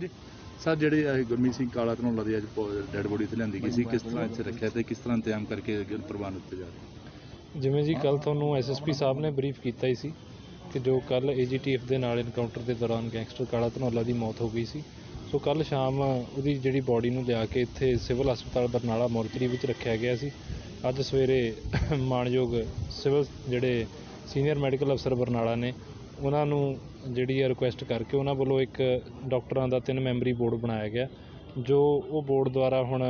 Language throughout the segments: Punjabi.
ਜੀ ਸਰ, ਜਿਹੜੇ ਇਹ ਗੁਰਮੀਤ ਸਿੰਘ ਕਾਲਾ ਧਨੌਲਾ ਦੀ ਅੱਜ ਡੈਡ ਬੋਡੀ ਤੇ ਲਿਆਂਦੀ ਗਈ ਸੀ, ਕਿਸ ਤਰ੍ਹਾਂ ਇੱਥੇ ਰੱਖਿਆ ਤੇ ਕਿਸ ਤਰ੍ਹਾਂ ਇੰਤਜ਼ਾਮ ਕਰਕੇ ਅੱਗੇ ਪ੍ਰਬੰਧ ਦਿੱਤੇ ਜਾ ਰਹੇ? ਜਿਵੇਂ ਜੀ ਕੱਲ ਤੁਹਾਨੂੰ ਐਸਐਸਪੀ ਸਾਹਿਬ ਨੇ ਬਰੀਫ ਕੀਤਾ ਹੀ ਸੀ ਕਿ ਜੋ ਕੱਲ ਏਜੀਟੀਐਫ ਦੇ ਨਾਲ ਇਨਕਾਊਂਟਰ ਦੇ ਦੌਰਾਨ ਗੈਂਗਸਟਰ ਕਾਲਾ ਧਨੌਲਾ ਦੀ ਮੌਤ ਹੋ ਗਈ ਸੀ। ਸੋ ਕੱਲ ਸ਼ਾਮ ਉਹਦੀ ਜਿਹੜੀ ਬਾਡੀ ਨੂੰ ਲਿਆ ਕੇ ਇੱਥੇ ਸਿਵਲ ਹਸਪਤਾਲ ਬਰਨਾਲਾ ਮੋਰਚਰੀ ਵਿੱਚ ਰੱਖਿਆ ਗਿਆ ਸੀ। ਅੱਜ ਸਵੇਰੇ ਮਾਣਯੋਗ ਸਿਵਲ ਜਿਹੜੇ ਸੀਨੀਅਰ ਮੈਡੀਕਲ ਅਫਸਰ ਬਰਨਾਲਾ ਨੇ ਉਹਨਾਂ ਨੂੰ ਜਿਹੜੀ ਆ ਰਿਕੁਐਸਟ ਕਰਕੇ ਉਹਨਾਂ ਵੱਲੋਂ ਇੱਕ ਡਾਕਟਰਾਂ ਦਾ ਤਿੰਨ ਮੈਂਬਰੀ ਬੋਰਡ ਬਣਾਇਆ ਗਿਆ, ਜੋ ਉਹ ਬੋਰਡ ਦੁਆਰਾ ਹੁਣ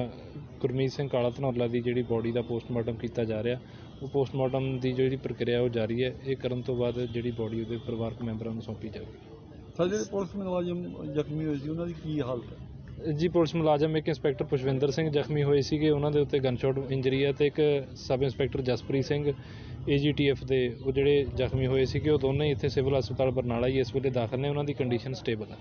ਗੁਰਮੀਤ ਸਿੰਘ ਕਾਲਾ ਧਨੌਲਾ ਦੀ ਜਿਹੜੀ ਬੋਡੀ ਦਾ ਪੋਸਟਮਾਰਟਮ ਕੀਤਾ ਜਾ ਰਿਹਾ, ਉਹ ਪੋਸਟਮਾਰਟਮ ਦੀ ਜਿਹੜੀ ਪ੍ਰਕਿਰਿਆ ਉਹ ਜਾਰੀ ਹੈ, ਇਹ ਕਰਨ ਤੋਂ ਬਾਅਦ ਜਿਹੜੀ ਬੋਡੀ ਉਹਦੇ ਪਰਿਵਾਰਕ ਮੈਂਬਰਾਂ ਨੂੰ ਸੌਂਪੀ ਜਾਵੇਗੀ ਸਰ, ਜਿਹੜੇ ਪੁਲਿਸ ਮੁਲਾਜ਼ਮ ਜ਼ਖਮੀ ਹੋਏ ਸੀ, ਉਹਨਾਂ ਦੀ ਕੀ ਹਾਲਤ ਹੈ? ਜੀ ਪੁਲਿਸ ਮੁਲਾਜ਼ਮ ਇੱਕ ਇੰਸਪੈਕਟਰ ਪੁਸ਼ਵਿੰਦਰ ਸਿੰਘ ਜ਼ਖਮੀ ਹੋਏ ਸੀਗੇ। ਉਹਨਾਂ ਦੇ ਉੱਤੇ ਗਨਸ਼ਾਟ ਇੰਜਰੀ ਹੈ ਤੇ ਇੱਕ sub inspector Jaspreet Singh AGTF ਦੇ ਉਹ ਜਿਹੜੇ ਜ਼ਖਮੀ ਹੋਏ ਸੀਗੇ ਉਹ ਦੋਨੇ ਹੀ ਇੱਥੇ ਸਿਵਲ ਹਸਪਤਾਲ ਬਰਨਾਲਾ ਹੀ ਇਸ ਵੇਲੇ ਦਾਖਲ ਨੇ। ਉਹਨਾਂ ਦੀ ਕੰਡੀਸ਼ਨ ਸਟੇਬਲ ਹੈ।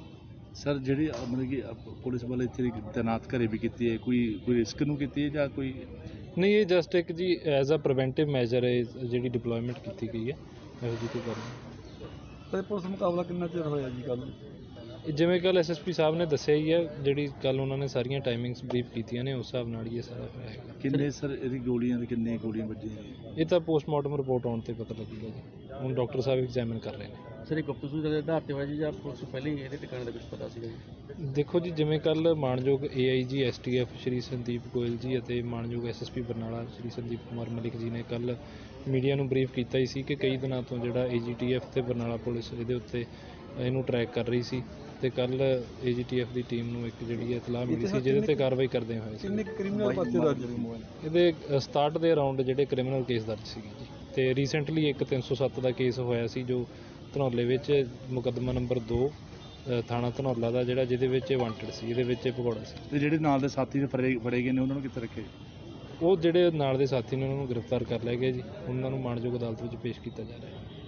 ਸਰ ਜਿਹੜੀ ਮਤਲਬ ਕਿ ਪੁਲਿਸ ਵਾਲੇ ਇੱਥੇ ਤੈਨਾਤ ਘਰੇ ਵੀ ਕੀਤੀ ਹੈ ਕੋਈ ਕੋਈ ਰਿਸਕ ਨੂੰ ਕੀਤੀ ਹੈ ਜਾਂ ਕੋਈ? ਨਹੀਂ ਇਹ ਜਸਟ ਇੱਕ ਜੀ ਐਜ਼ ਅ ਪ੍ਰੀਵੈਂਟਿਵ ਮੈਜਰ ਹੈ ਜਿਹੜੀ ਡਿਪਲੋਇਮੈਂਟ ਕੀਤੀ ਗਈ ਹੈ। ਇਹੋ ਜਿਹੀ ਕੋਈ ਗੱਲ ਨਹੀਂ। ਤੇ ਪੁਲਿਸ ਮੁਕਾਬਲਾ ਕਿੰਨਾ ਚਿਰ ਹੋਇਆ ਜੀ ਕੱਲ ਜਿਵੇਂ ਕੱਲ ਐਸਐਸਪੀ ਸਾਹਿਬ ਨੇ ਦੱਸਿਆ ਹੀ ਹੈ ਜਿਹੜੀ ਕੱਲ ਉਹਨਾਂ ਨੇ ਸਾਰੀਆਂ ਟਾਈਮਿੰਗਸ ਬਰੀਫ ਕੀਤੀਆਂ ਨੇ ਉਸ ਹਿਸਾਬ ਨਾਲ ਹੀ ਇਹ ਸਾਰਾ ਹੋਇਆ ਹੈਗਾ। ਕਿੰਨੇ ਸਰ ਇਹਦੀ ਗੋਲੀਆਂ ਤੇ ਕਿੰਨੇ ਗੋਲੀਆਂ ਵੱਜੀਆਂ ਨੇ? ਇਹ ਤਾਂ ਪੋਸਟਮਾਰਟਮ ਰਿਪੋਰਟ ਆਉਣ ਤੇ ਪਤਾ ਲੱਗੇਗਾ ਜੀ। ਹੁਣ ਡਾਕਟਰ ਸਾਹਿਬ ਐਗਜ਼ਾਮਿਨ ਕਰ ਰਹੇ ਨੇ। ਸਰ ਇਹ ਗੁਪਤ ਸੂਚਨਾ ਦੇ ਆਧਾਰ ਤੇ ਹੋਇਆ ਜੀ ਜਾਂ ਪੁਲਿਸ ਨੂੰ ਪਹਿਲਾਂ ਹੀ ਇਹਦੇ ਟਿਕਾਣੇ ਦਾ ਕੁਝ ਪਤਾ ਸੀਗਾ ਜੀ? ਦੇਖੋ ਜੀ ਜਿਵੇਂ ਕੱਲ ਮਾਨਯੋਗ ਏਆਈਜੀ ਐਸਟੀਐਫ ਸ਼੍ਰੀ ਸੰਦੀਪ ਗੋਇਲ ਜੀ ਅਤੇ ਮਾਨਯੋਗ ਐਸਐਸਪੀ ਬਰਨਾਲਾ ਸ਼੍ਰੀ ਸੰਦੀਪ ਕੁਮਾਰ ਮਲਿਕ ਜੀ ਨੇ ਕੱਲ ਮੀਡੀਆ ਨੂੰ ਬਰੀਫ ਕੀਤਾ ਹੀ ਸੀ ਕਿ ਕਈ ਦਿਨਾਂ ਤੋਂ ਜਿਹੜਾ ਏਜੀਟੀਐਫ ਤੇ ਬਰਨਾਲਾ ਪੁਲਿਸ ਇਹਦੇ ਉੱਤੇ ਇਹਨੂੰ ਟਰੈਕ ਕਰ ਰਹੀ ਸੀ ਤੇ ਕੱਲ ਏਜੀਟੀਐਫ ਦੀ ਟੀਮ ਨੂੰ ਇੱਕ ਜਿਹੜੀ ਹੈ ਇਤਲਾਹ ਮਿਲੀ ਸੀ ਜਿਹਦੇ ਤੇ ਕਾਰਵਾਈ ਕਰਦੇ ਹੋਏ ਸੀ। ਕਿੰਨੇ ਕ੍ਰਿਮੀਨਲ ਪਰਚੇ ਦਰਜ ਇਹਦੇ ਅ, 67 ਦੇ ਅਰਾਊਂਡ ਜਿਹੜੇ ਕ੍ਰਿਮੀਨਲ ਕੇਸ ਦਰਜ ਸੀਗੇ ਜੀ। ਤੇ ਰੀਸੈਂਟਲੀ ਇੱਕ 307 ਦਾ ਕੇਸ ਹੋਇਆ ਸੀ ਜੋ ਧਨੌਲੇ ਵਿੱਚ ਮੁਕੱਦਮਾ ਨੰਬਰ 2 ਥਾਣਾ ਧਨੌਲਾ ਦਾ ਜਿਹੜਾ ਜਿਹਦੇ ਵਿੱਚ ਵਾਂਟਡ ਸੀ ਇਹਦੇ ਵਿੱਚ ਇਹ ਭਗੌੜਾ ਸੀ। ਤੇ ਜਿਹੜੇ ਨਾਲ ਦੇ ਸਾਥੀ ਨੇ ਫੜੇ ਫੜੇ ਗਏ ਨੇ ਉਹਨਾਂ ਨੂੰ ਕਿੱਥੇ ਰੱਖੇ ਉਹ ਜਿਹੜੇ ਨਾਲ ਦੇ ਸਾਥੀ ਨੇ ਉਹਨਾਂ ਨੂੰ ਗ੍ਰਿਫਤਾਰ ਕਰ ਲਿਆ ਗਿਆ ਜੀ। ਉਹਨਾਂ ਨੂੰ ਮਾਣਯੋਗ ਅਦਾਲਤ ਵਿੱਚ ਪੇਸ਼ ਕੀਤਾ ਜਾ ਰਿਹਾ ਹੈ।